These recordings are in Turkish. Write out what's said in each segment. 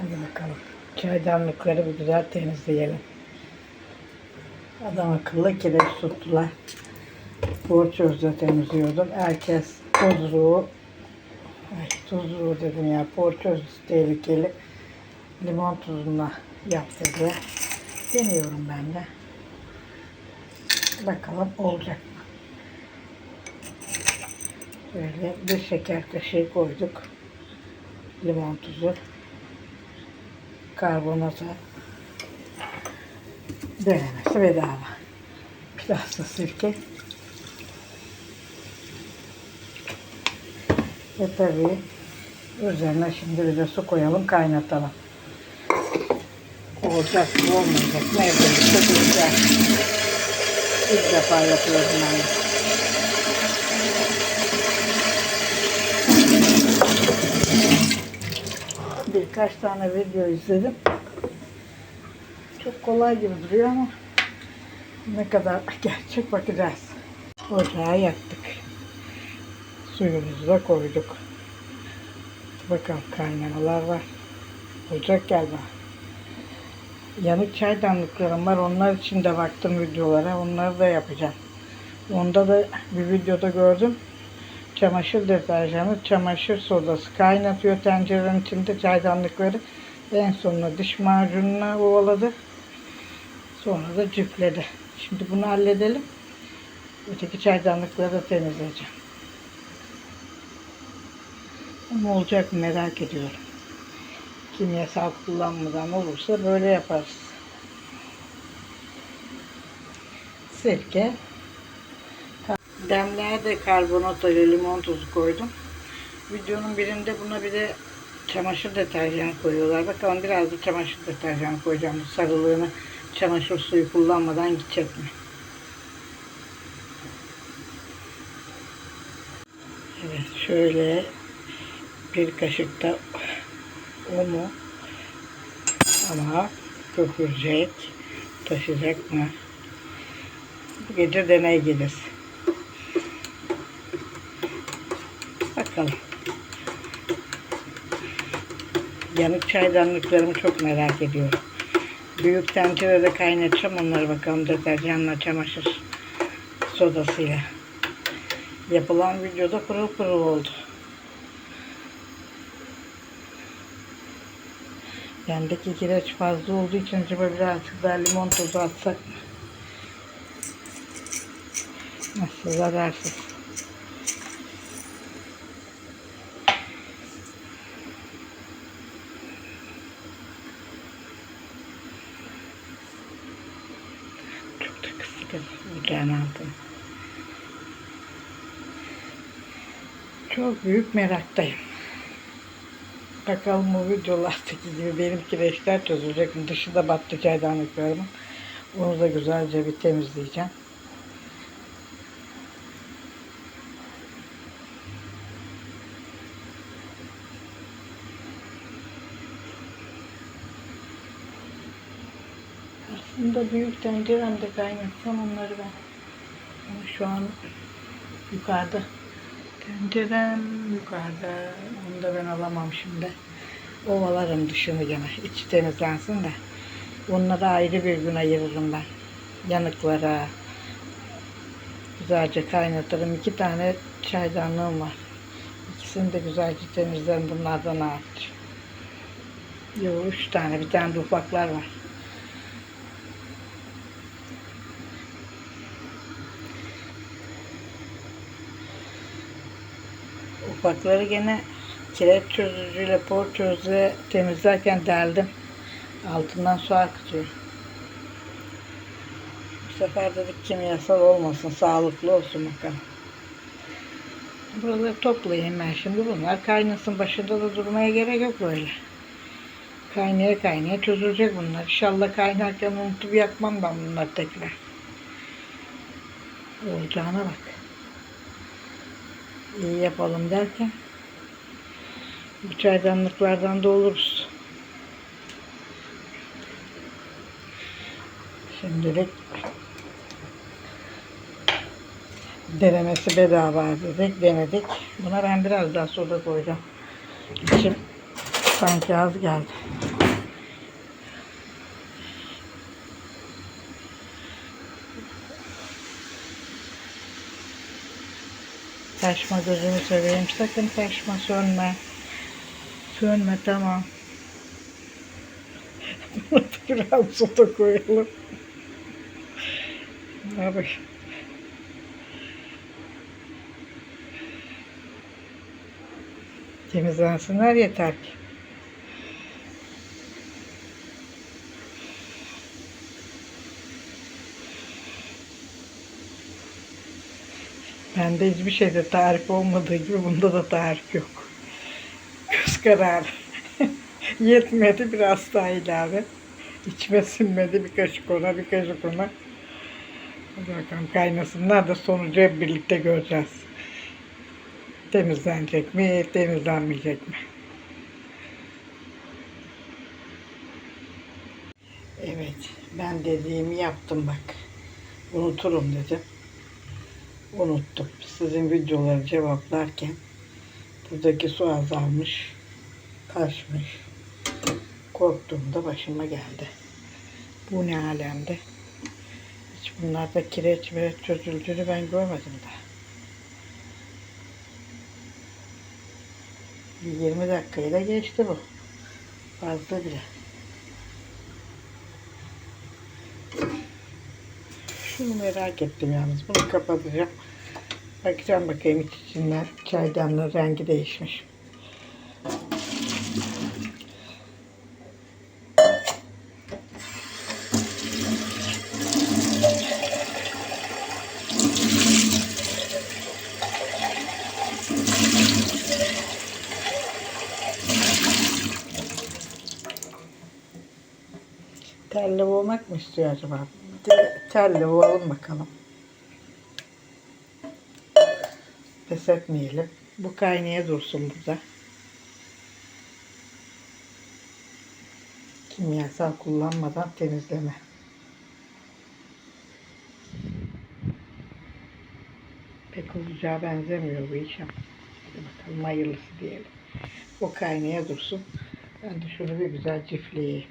Hadi bakalım. Çaydanlıkları bir güzel temizleyelim. Adam akıllı kireç tuttular. Porçözle temizliyordum. Herkes tuzluğu Ay tuzluğu dedim ya. Porçöz tehlikeli. Limon tuzuna yaptırdı. Deniyorum ben de. Bakalım olacak mı? Böyle bir şeker kaşığı koyduk. Limon tuzu. Karbonata. Denemesi bedava. Da sirke. Ve tabii üzerine şimdi bir de su koyalım kaynatalım. Olacak mı olmayacak mı evde güzel. İlk defa yapıyorum ben Birkaç tane video izledim. Çok kolay gibi duruyor ama ne kadar gerçek bakacağız. Ocağı yaktık. Suyumuzu da koyduk. Bakalım kaynamalar var. Ocak gelme. Yanık çaydanlıklarım var. Onlar için de baktım videolara. Onları da yapacağım. Onda da bir videoda gördüm. Çamaşır deterjanı, çamaşır sodası kaynatıyor tencerenin içinde çaydanlıkları. En sonunda diş macununa ovaladı. Sonra da cüpledi. Şimdi bunu halledelim. Öteki çaydanlıkları da temizleyeceğim. Ama olacak merak ediyorum. Kimyasal kullanmadan olursa böyle yaparız. Sirke. Demliğe de karbonat ile limon tuzu koydum. Videonun birinde buna bir de çamaşır deterjanı koyuyorlar. Bakalım biraz da çamaşır deterjanı koyacağım. Sarılığını çamaşır suyu kullanmadan gidecek mi? Evet şöyle bir kaşık da unu ama köpürecek, taşıyacak mı? Bu gece deney gelir. Bakalım. Yanık çaydanlıklarımı çok merak ediyorum. Büyük tencerede kaynatacağım onları bakalım deterjanla, çamaşır sodasıyla. Yapılan videoda pırıl pırıl oldu. Bendeki kireç fazla olduğu için acaba birazcık daha limon tozu atsak mı? Nasıl zararsız. Çok da kısık ocağın altına. Çok büyük meraktayım. Bakalım bu videolardaki gibi benim kireçler çözülecek mi? Dışında battı çaydanlıklarımın. Onu da güzelce bir temizleyeceğim. Aslında büyük tenceremde kaynatsam onları ben. Ama şu an yukarıda. Tencerem yukarıda. Onu da ben alamam şimdi. Ovalarım dışını gene. İçi temizlensin de. Onları ayrı bir gün ayırırım ben. Yanıklara. Güzelce kaynatırım. İki tane çaydanlığım var. İkisini de güzelce temizlerim. Bunlardan hariç. Yok üç tane. Bir tane de ufaklar var. Ufakları gene kireç çözücüyle, porçözle temizlerken deldim. Altından su akıtıyor. Bu sefer dedik kimyasal olmasın, sağlıklı olsun bakalım. Buraları toplayayım ben şimdi. Bunlar kaynasın. Başında da durmaya gerek yok böyle. Kaynaya kaynaya çözülecek bunlar. İnşallah kaynarken unutup yakmam ben bunları tekrar. Olacağına bak iyi yapalım derken bu çaydanlıklardan da oluruz. Şimdilik denemesi bedava dedik, denedik. Buna ben biraz daha soda koyacağım. İçim sanki az geldi. Taşma gözümü seveyim. Sakın taşma sönme. Sönme tamam. Biraz da koyalım. Abi. Temizlensinler yeter ki. Bende hiçbir şeyde tarif olmadığı gibi bunda da tarif yok. Göz kararı. Yetmedi biraz daha ilave. İçime sinmedi bir kaşık ona bir kaşık ona. Hadi bakalım kaynasınlar da sonucu hep birlikte göreceğiz. Temizlenecek mi, temizlenmeyecek mi? Evet, ben dediğimi yaptım bak. Unuturum dedim. Unuttum. Sizin videoları cevaplarken buradaki su azalmış, taşmış. Korktuğumda başıma geldi. Bu ne alemde? Hiç bunlarda kireç ve çözüldüğünü ben görmedim daha. Bir 20 dakikayı da geçti bu. Fazla bile. Şunu merak ettim yalnız. Bunu kapatacağım. Bakacağım bakayım iç içinden çaydanlığın rengi değişmiş. Telli olmak mı istiyor acaba? De telli olalım bakalım. Pes etmeyelim. Bu kaynaya dursun burada. Kimyasal kullanmadan temizleme. Pek olacağı benzemiyor bu iş ama. Bakalım hayırlısı diyelim. O kaynaya dursun. Ben de şunu bir güzel cifleyeyim.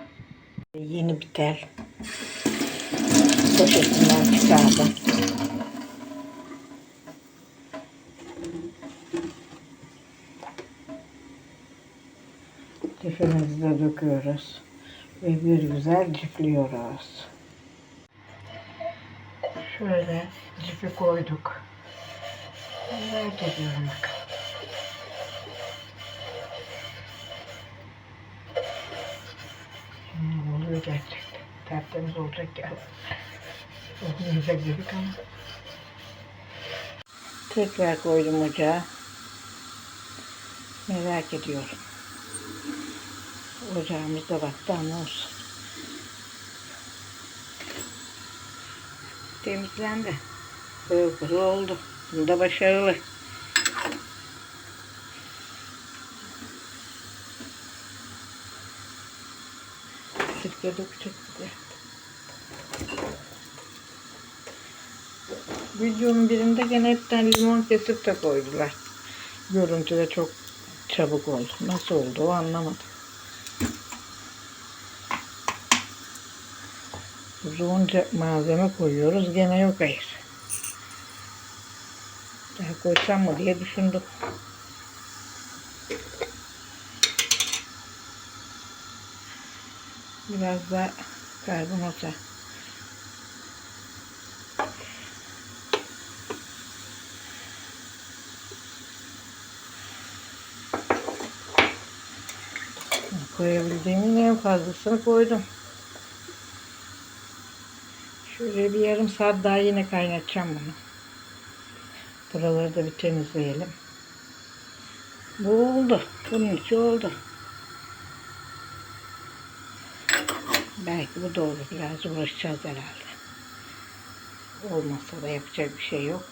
Yeni bir tel. Poşetinden çıkardım. De döküyoruz. Ve bir güzel cifliyoruz. Şöyle cifi koyduk. Merak ediyorum bakalım. Oluyor gerçekten. Tertemiz olacak yani. Olmayacak dedik ama. Tekrar koydum ocağa. Merak ediyorum. Ocağımızda baktı ama olsun. Temizlendi. Pırıl pırıl oldu. Bunda başarılı. Sirke dökecek bir de. Videonun birinde gene hepten limon kesip de koydular. Görüntüde çok çabuk oldu. Nasıl oldu o anlamadım. Uzunca malzeme koyuyoruz. Gene yok hayır. Daha koysam mı diye düşündüm. Biraz da karbonata. Koyabildiğimin en fazlasını koydum. Şöyle bir yarım saat daha yine kaynatacağım bunu. Buraları da bir temizleyelim. Bu oldu. Bunun içi oldu. Belki bu da olur. Biraz uğraşacağız herhalde. Olmasa da yapacak bir şey yok.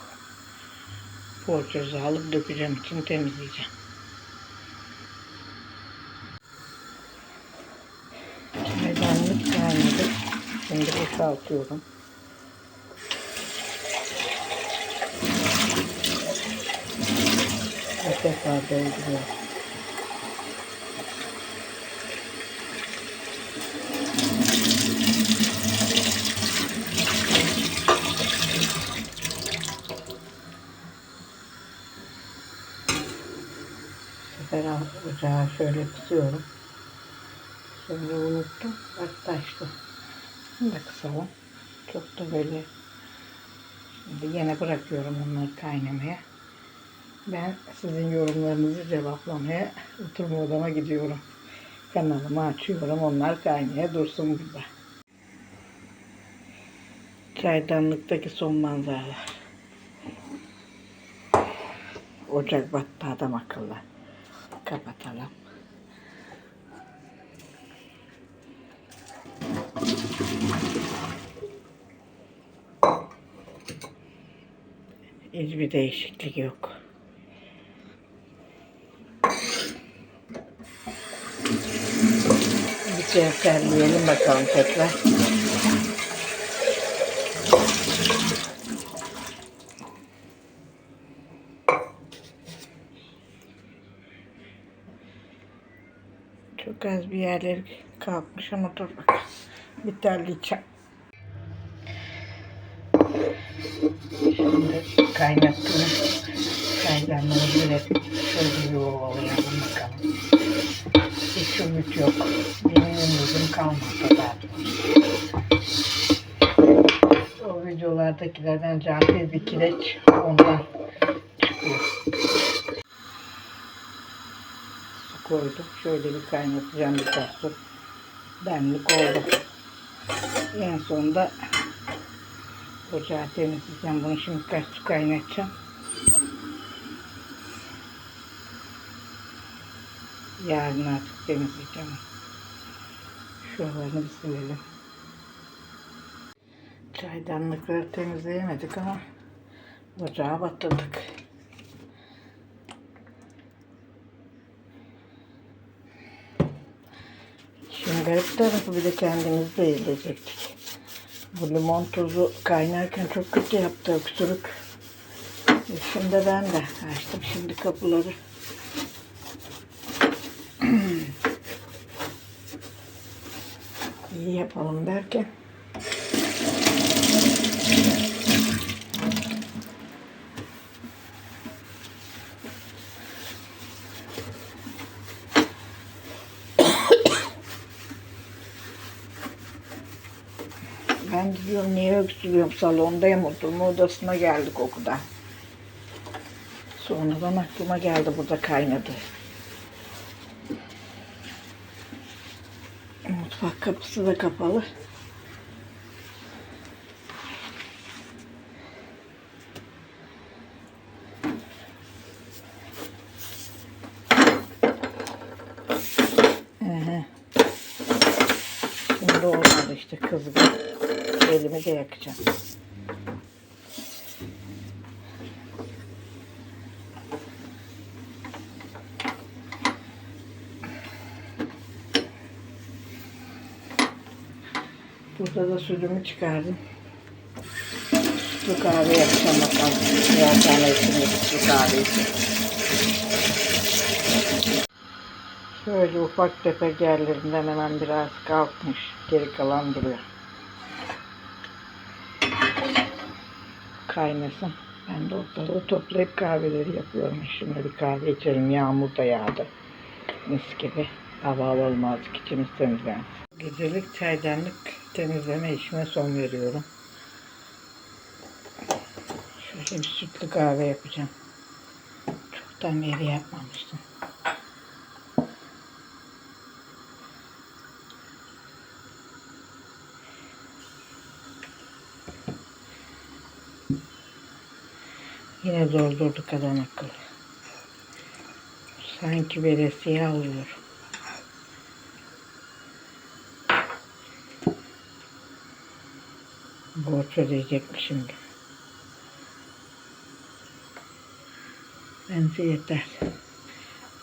Porçozu alıp dökeceğim için temizleyeceğim. Şimdi boşaltıyorum. Ve tekrar dolduruyorum. sefer ocağı şöyle tutuyorum. Sonra unuttum. Bak taştı. Bunu da kısalım. Çok da böyle Şimdi yine bırakıyorum onları kaynamaya. Ben sizin yorumlarınızı cevaplamaya oturma odama gidiyorum. Kanalımı açıyorum. Onlar kaynaya dursun burada. Çaydanlıktaki son manzaralar. Ocak battı adam akıllı. Kapatalım. Hiçbir değişiklik yok. Bir serpeleyelim bakalım tekrar. Çok az bir yerleri kalkmış ama dur bakalım. Bir terleyeceğim. Şimdi kaynattığım çaydanları böyle şöyle yuvalayalım bakalım. Hiç ümit yok. Benim ümidim kalmadı zaten. O videolardakilerden cahil bir kireç ondan çıkıyor. Su koydum. Şöyle bir kaynatacağım birkaç su. Demlik oldu. En sonunda Ocağı temizleyeceğim. Bunu şimdi kaç su kaynatacağım. Yarın artık temizleyeceğim. Şuralarını bir silelim. Çaydanlıkları temizleyemedik ama ocağa batırdık. Şimdi garip tarafı bir de kendimiz de yiyecektik. Bu limon tuzu kaynarken çok kötü yaptı öksürük. E Şimdi ben de açtım şimdi kapıları. İyi yapalım derken. Ben de öksürüyorum salondayım oturma odasına geldik okuda. Sonradan aklıma geldi burada kaynadı. Mutfak kapısı da kapalı. Ehe. Şimdi olmadı işte kızgın. De yakacağım. Burada da sütümü çıkardım. Sütlü kahve yapacağım bakalım. Birer tane içinde sütlü kahve. Şöyle ufak tefek yerlerinden hemen biraz kalkmış. Geri kalan duruyor. Kaynasın. Ben de ortalığı toplayıp kahveleri yapıyorum. Şimdi bir kahve içelim. Yağmur da yağdı. Mis gibi. Hava olmazdık. içimiz temizlensin. Gecelik çaydanlık temizleme işime son veriyorum. Şöyle bir sütlü kahve yapacağım. Çoktan beri yapmamıştım. Yine doldurduk adam akıllı. Sanki veresiye alıyor. Borç ödeyecekmiş şimdi. Bence yeter.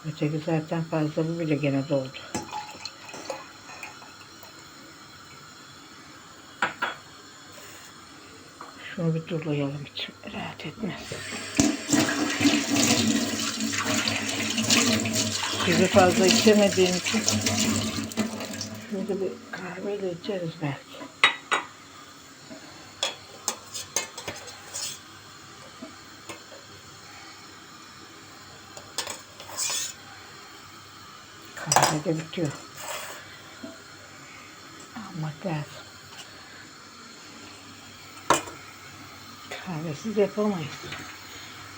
Öteki zaten fazla bu bile gene doldu. Şunu bir durlayalım içim rahat etmez. Suyu fazla içemediğim için şöyle bir kahveyle içeriz belki. ayda bitiyor. Almak lazım. Kahvesiz yapamayız.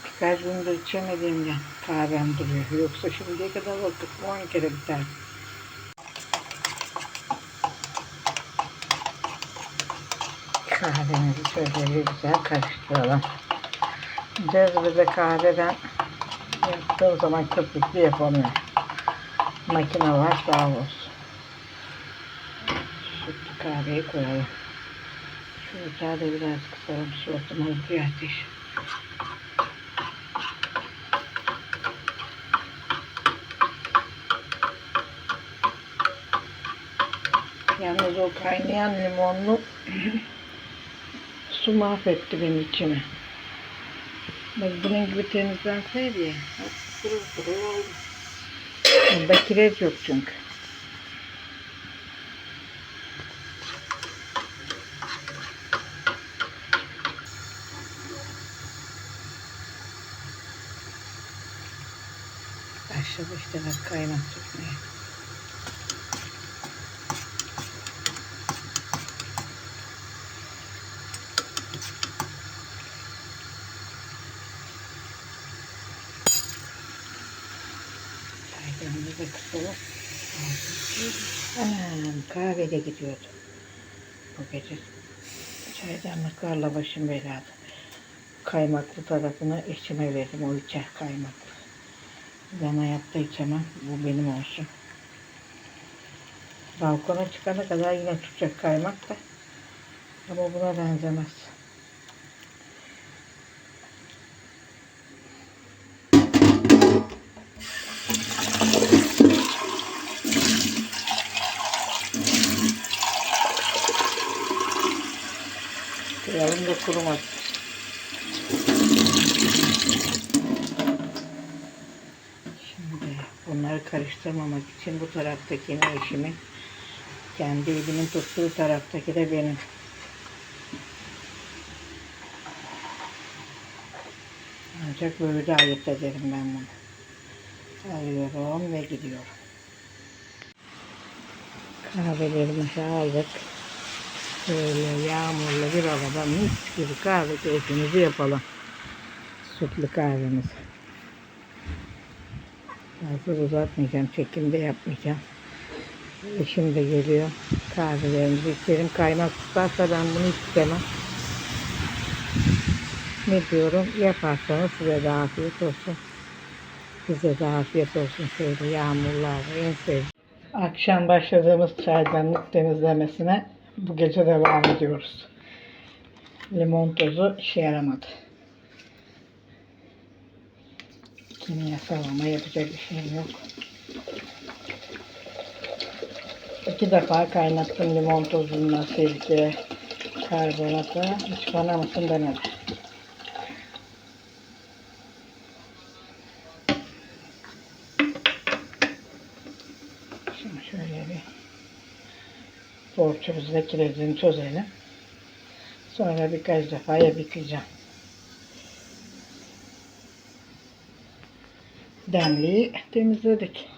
Birkaç gündür içemediğimden kahvem duruyor. Yoksa şimdiye kadar vakit 10 kere biter. Kahvemizi şöyle güzel karıştıralım. Cezvede kahveden yaptığım zaman köpüklü yapamıyorum. Makine var sağ olsun. Sütlü kahveyi koyalım. Şu ocağı da biraz kısalım. Soğutma oluyor ateş. Yalnız o kaynayan limonlu su mahvetti benim içimi. Bak bunun gibi temizlenseydi ya. oldu. Bunda kireç yok çünkü. Başladı işte bak kaynak tutmaya. Çaydanlığı da kısalım. Anam kahve de gidiyordu. Bu gece çaydanlıklarla başım belada. Kaymaklı tarafını eşime verdim. O içer kaymaklı. Ben hayatta içemem. Bu benim olsun. Balkona çıkana kadar yine tutacak kaymak da. Ama buna benzemez. Koyalım da kurumaz. Şimdi bunları karıştırmamak için bu taraftakini eşimin, kendi elimin tuttuğu taraftaki de benim. Ancak böyle ayırt ederim ben bunu. Alıyorum ve gidiyorum. Kahvelerimizi aldık. Böyle yağmurlu bir havada mis gibi kahve keyfimizi yapalım. Sütlü kahvemizi. Fazla uzatmayacağım. Çekim de yapmayacağım. Eşim de geliyor. Kahvelerimizi içelim. Kaymak tutarsa ben bunu istemem. Ne diyorum? Yaparsanız size de afiyet olsun. Bize de afiyet olsun. Şöyle yağmurlarla en sevdiğim. Akşam başladığımız çaydanlık temizlemesine bu gece devam ediyoruz. Limon tozu işe yaramadı. Kimyasal ama yapacak bir şeyim yok. İki defa kaynattım limon tozundan sirke, karbonata. Hiç bana mısın demedi. Şimdi şöyle bir borçumuzda kirazını çözelim. Sonra birkaç defa yıkayacağım. Demliği temizledik.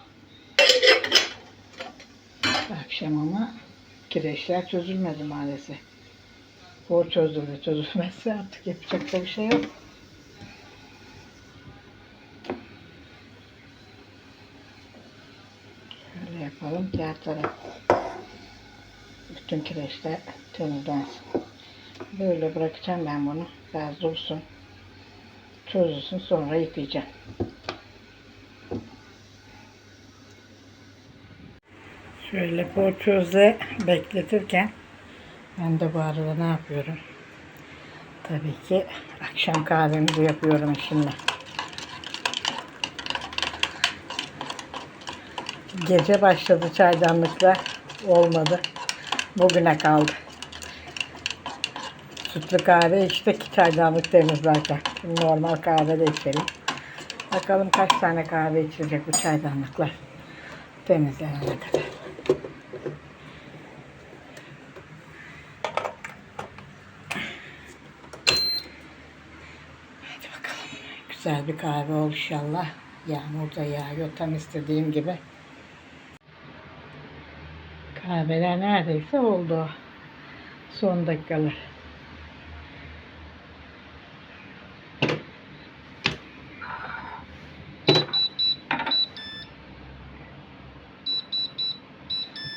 Akşam ama kireçler çözülmedi maalesef. Borç çözüldü. Çözülmezse artık yapacak da bir şey yok. Şöyle yapalım. Diğer taraf bütün kireçler temizlensin. Böyle bırakacağım ben bunu. Biraz dursun. Çözülsün sonra yıkayacağım. Şöyle poğaçözle bekletirken ben de bu arada ne yapıyorum? Tabii ki akşam kahvemizi yapıyorum şimdi. Gece başladı çaydanlıklar. Olmadı. Bugüne kaldı. Sütlü kahve içtik çaydanlık temizlerken. Şimdi normal kahve de içelim. Bakalım kaç tane kahve içilecek bu çaydanlıklar temizlenene kadar. Hadi bakalım. Güzel bir kahve ol inşallah. Yağmur da yağıyor tam istediğim gibi. Kahveler neredeyse oldu. Son dakikalar.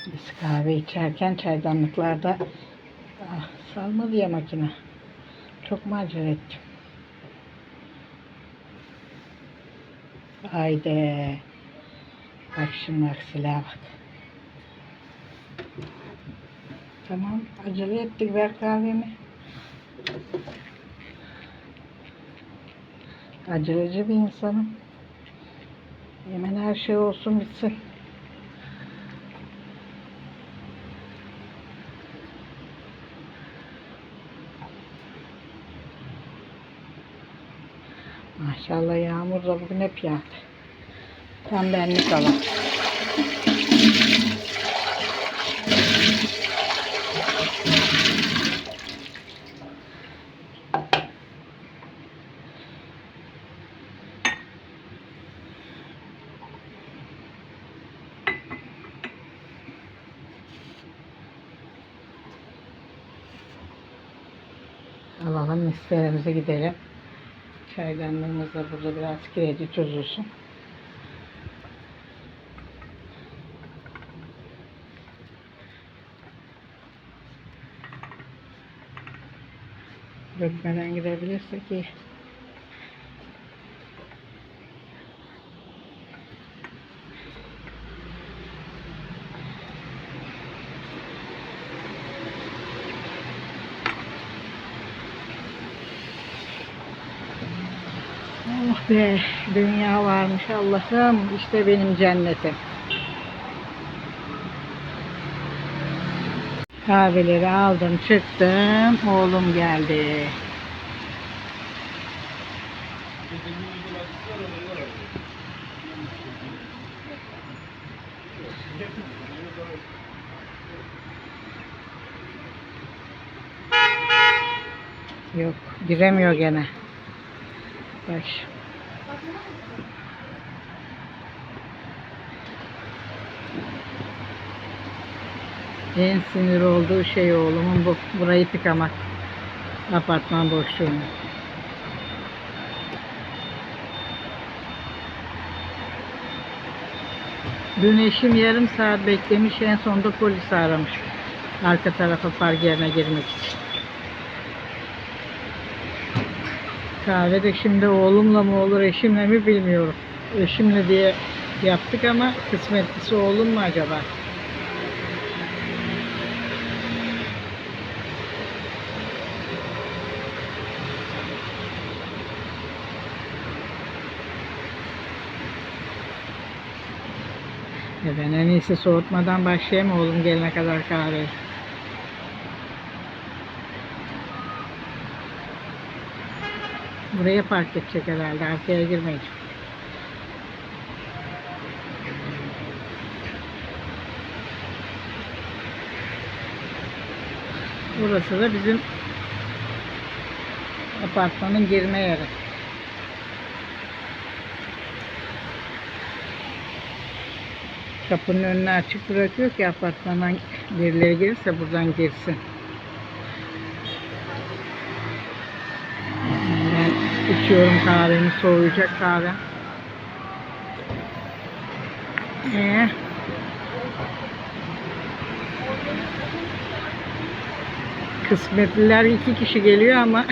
Biz kahve içerken çaydanlıklarda ah, salmadı ya makine. Çok mu acele ettim? Haydi. Bak şimdi aksiliğe bak. Tamam acele ettik ver kahvemi. Aceleci bir insanım. Hemen her şey olsun bitsin. Maşallah yağmur da bugün hep yağdı. Tam benlik hava. Alalım mislerimize gidelim. Çaydanlığımız da burada biraz kireci tuzlusun. Dökmeden gidebilirsek iyi. Be, dünya varmış Allah'ım. İşte benim cennetim. Kahveleri aldım, çıktım. Oğlum geldi. Yok, giremiyor gene. Bak. En sinir olduğu şey oğlumun bu, burayı tıkamak. Apartman boşluğunu. Dün eşim yarım saat beklemiş en sonunda polis aramış. Arka tarafa park yerine girmek için. Kahve de şimdi oğlumla mı olur eşimle mi bilmiyorum. Eşimle diye yaptık ama kısmetlisi oğlum mu acaba? Ya ben en iyisi soğutmadan başlayayım oğlum gelene kadar kahve. Buraya park edecek herhalde. Arkaya girmeyecek. Burası da bizim apartmanın girme yeri. Kapının önünü açık bırakıyor ki apartmandan birileri gelirse buradan girsin. Ben içiyorum kahvemi, soğuyacak kahve. Ee, kısmetliler iki kişi geliyor ama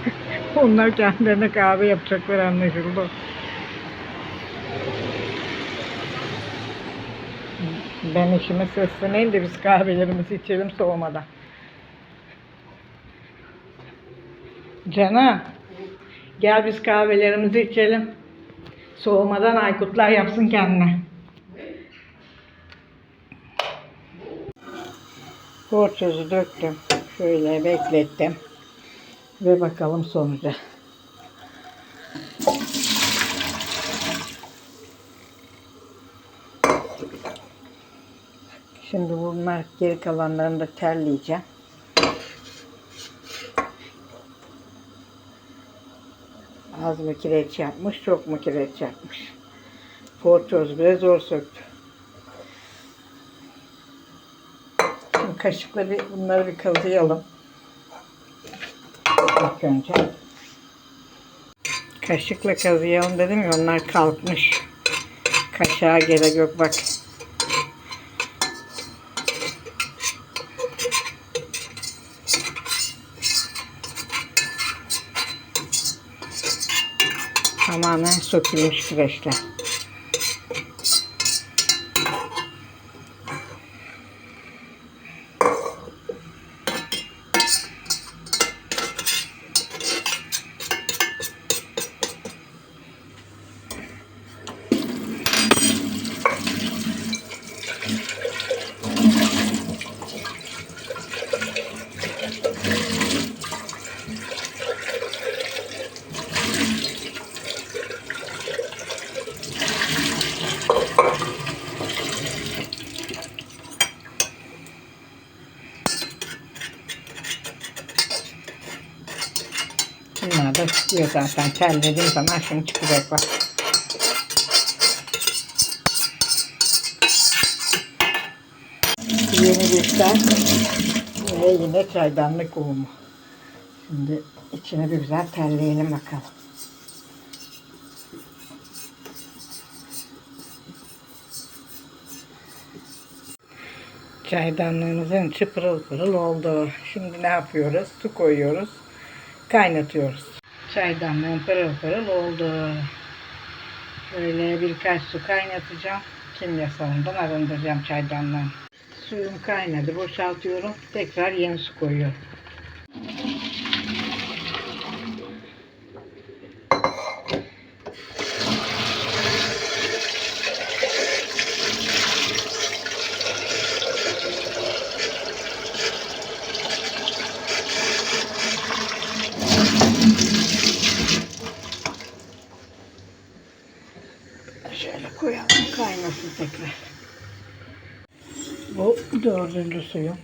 onlar kendilerine kahve yapacaklar anlaşıldı. Ben işime sesleneyim de biz kahvelerimizi içelim soğumadan. Cana, gel biz kahvelerimizi içelim. Soğumadan Aykutlar yapsın kendine. Borçozu döktüm. Şöyle beklettim. Ve bakalım sonuca. Şimdi bunlar geri kalanlarını da terleyeceğim. Az mı kireç yapmış, çok mu kireç yapmış. Portoz bile zor söktü. Şimdi kaşıkla bir bunları bir kazıyalım. İlk önce. Kaşıkla kazıyalım dedim ya onlar kalkmış. Kaşığa gerek yok bak. sokuyor şu kaşlar. Çıkıyor zaten. Terlediğim zaman şimdi çıkacak bak. Yeni sen ve yine çaydanlık uğumu. Şimdi içine bir güzel terleyelim bakalım. Çaydanlığımızın içi pırıl oldu. Şimdi ne yapıyoruz? Su koyuyoruz. Kaynatıyoruz. Çaydanlığım pırıl pırıl oldu. Böyle birkaç su kaynatacağım. Kimyasalından arındıracağım çaydanlığım. Suyum kaynadı. Boşaltıyorum. Tekrar yeni su koyuyorum. suyo.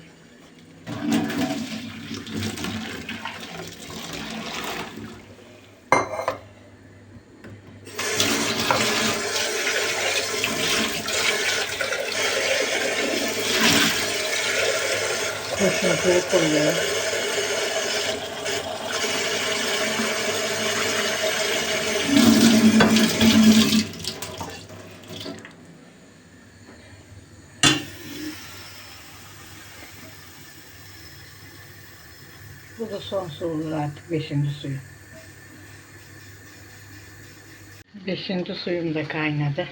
Bu da son su artık beşinci suyum. Beşinci suyum da kaynadı.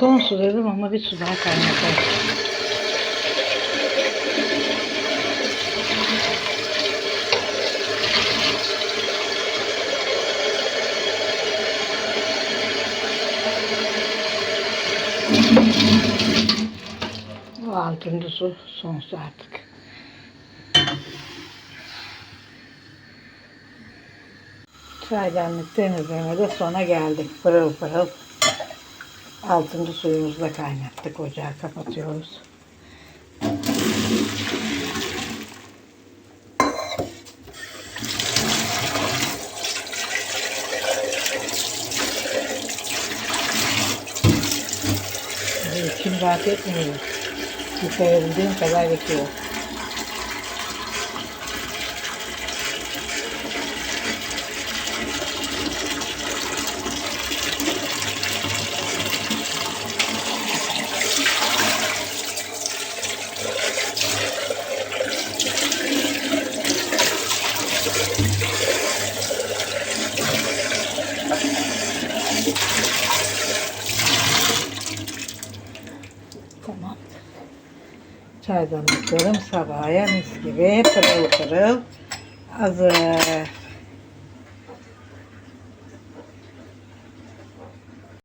Son su dedim ama bir su daha kaynatalım. Bu altıncı su son su artık. Çaydanlık temizleme de sona geldik. Pırıl pırıl. Altıncı suyumuzu da kaynattık. Ocağı kapatıyoruz. İçim rahat etmiyor. Yıkayabildiğim kadar yıkıyor. Tamam. Sabahaya mis gibi pırıl pırıl hazır.